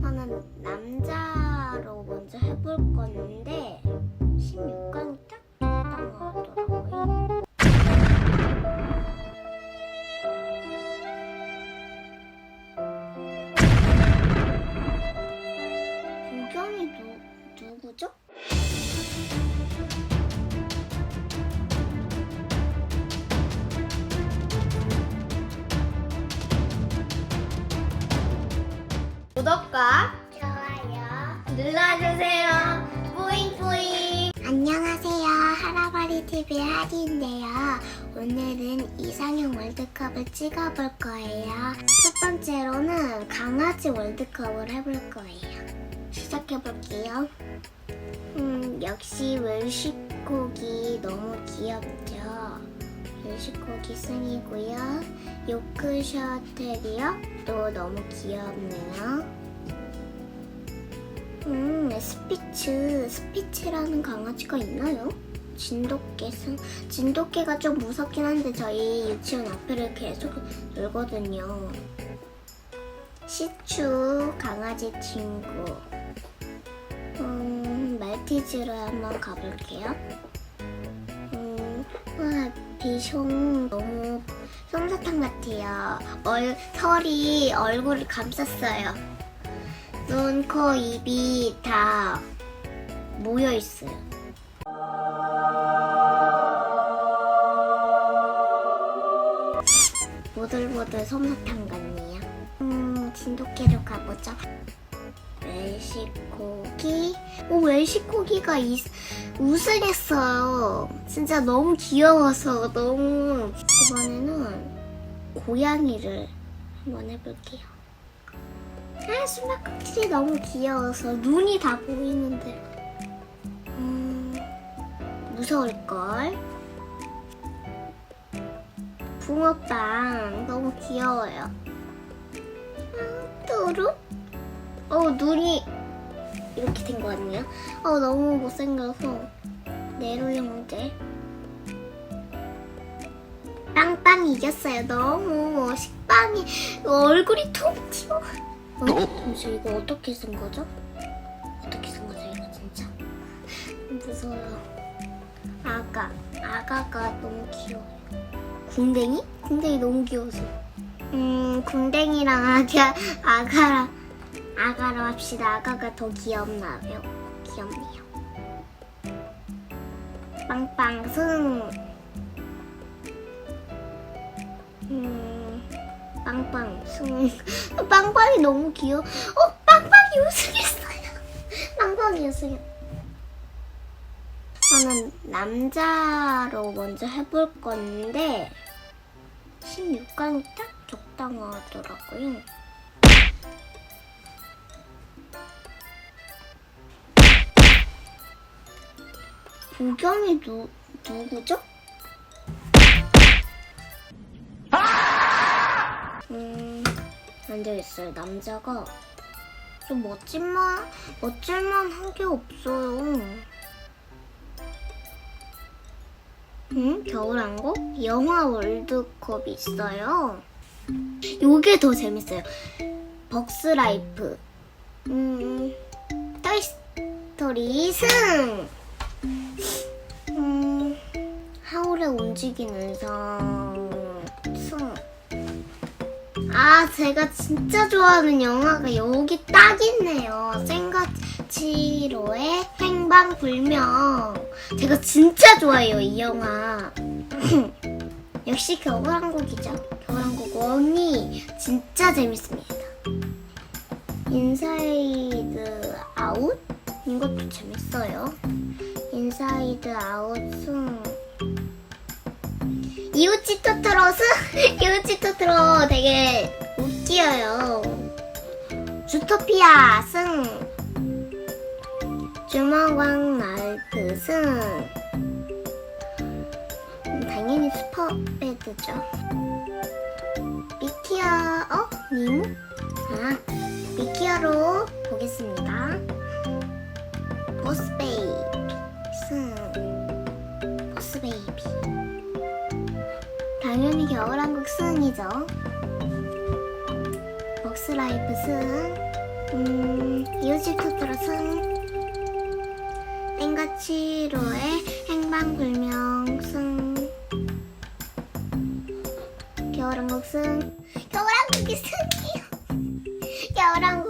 저는 남자로 먼저 해볼 건데 16강 구독과 좋아요 눌러주세요. 뿌잉뿌잉. 안녕하세요. 하라바리 TV의 하리인데요. 오늘은 이상형 월드컵을 찍어볼 거예요. 첫 번째로는 강아지 월드컵을 해볼 거예요. 시작해볼게요. 음, 역시 웰시코기 너무 귀엽죠? 웰시코 기 승이고요. 요크셔 테리어도 너무 귀엽네요. 음, 스피츠, 스피츠라는 강아지가 있나요? 진돗개 승, 진돗개가 좀 무섭긴 한데 저희 유치원 앞에를 계속 놀거든요. 시추, 강아지 친구. 음, 말티즈로 한번 가볼게요. 비숑 너무 솜사탕 같아요. 얼, 털이 얼굴을 감쌌어요. 눈, 코, 입이 다 모여 있어요. 보들보들 솜사탕 같네요. 음, 진돗개로 가보죠. 웰시코기. 오, 웰시코기가 이, 우승했어요. 진짜 너무 귀여워서 너무. 이번에는 고양이를 한번 해볼게요. 아, 수박꼭질이 너무 귀여워서 눈이 다 보이는데. 음, 무서울걸. 붕어빵 너무 귀여워요. 아, 또루? 어, 눈이 이렇게 된거 같네요. 어, 너무 못생겨서 네로 형제. 빵빵 이겼어요. 너무 식빵이 얼굴이 톡 튀어. 어, 잠시 이거 어떻게 쓴 거죠? 어떻게 쓴 거죠 이거 진짜? 무서워요. 아가, 아가가 너무 귀여워요. 궁뎅이? 궁뎅이 너무 귀여워서. 음, 궁뎅이랑 아가, 아가랑, 아가로 합시다. 아가가 더 귀엽나요? 귀엽네요. 빵빵 승. 음, 빵빵 승. 빵빵이 너무 귀여워. 어, 빵빵이 우승했어요. 빵빵이 우승했. 저는 남자로 먼저 해볼 건데 16강이 딱 적당하더라고요. 보경이 누, 누구죠? 음, 안 되겠어요. 남자가 좀 멋진만, 멋질만 한 게 없어요. 음, 겨울왕국? 영화 월드컵이 있어요. 요게 더 재밌어요. 벅스라이프. 음, 토이스토리 승! 음, 하울의 움직이는 성 승. 아, 제가 진짜 좋아하는 영화가 여기 딱 있네요. 생가치로의 행방불명. 제가 진짜 좋아해요, 이 영화. 역시 겨울왕국이죠. 겨울왕국 원이 진짜 재밌습니다. 인사이드 아웃? 이것도 재밌어요. 인사이드 아웃 승. 이웃집 토토로 승! 이웃집 토토로 되게 웃겨요. 주토피아 승. 주먹왕 나이트 승. 음, 당연히 슈퍼배드죠. 미키아, 어? 니모? 아, 미키아로 보겠습니다. 보스베이 당연히 겨울왕국 승이죠. 벅스라이프 승. 음, 현실 투표로 승 땡과 치로의 행방불명 승 겨울왕국 승 겨울왕국이 승이요 겨울왕국